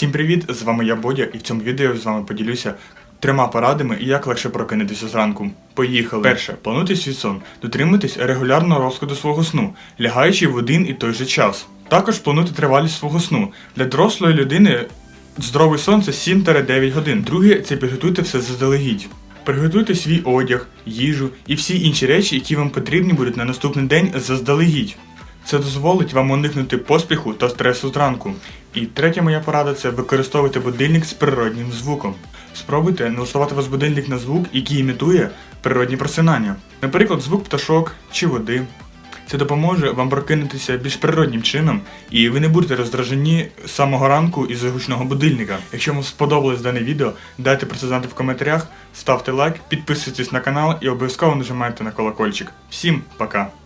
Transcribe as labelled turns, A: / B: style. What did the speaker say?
A: Всім привіт! З вами я Бодя, і в цьому відео я з вами поділюся трьома порадами, як легше прокинутися зранку. Поїхали. Перше, плануйте свій сон. Дотримуйтесь регулярного розкладу свого сну, лягаючи в один і той же час. Також плануйте тривалість свого сну. Для дорослої людини здоровий сон це 7-9 годин. Друге, це підготуйте все заздалегідь. Приготуйте свій одяг, їжу і всі інші речі, які вам потрібні будуть на наступний день заздалегідь. Це дозволить вам уникнути поспіху та стресу зранку. І третя моя порада це використовувати будильник з природнім звуком. Спробуйте налаштувати ваш будильник на звук, який імітує природні просинання. Наприклад, звук пташок чи води. Це допоможе вам прокинутися більш природнім чином, і ви не будете роздражені з самого ранку із гучного будильника. Якщо вам сподобалось дане відео, дайте про це знати в коментарях, ставте лайк, підписуйтесь на канал і обов'язково нажимайте на колокольчик. Всім пока!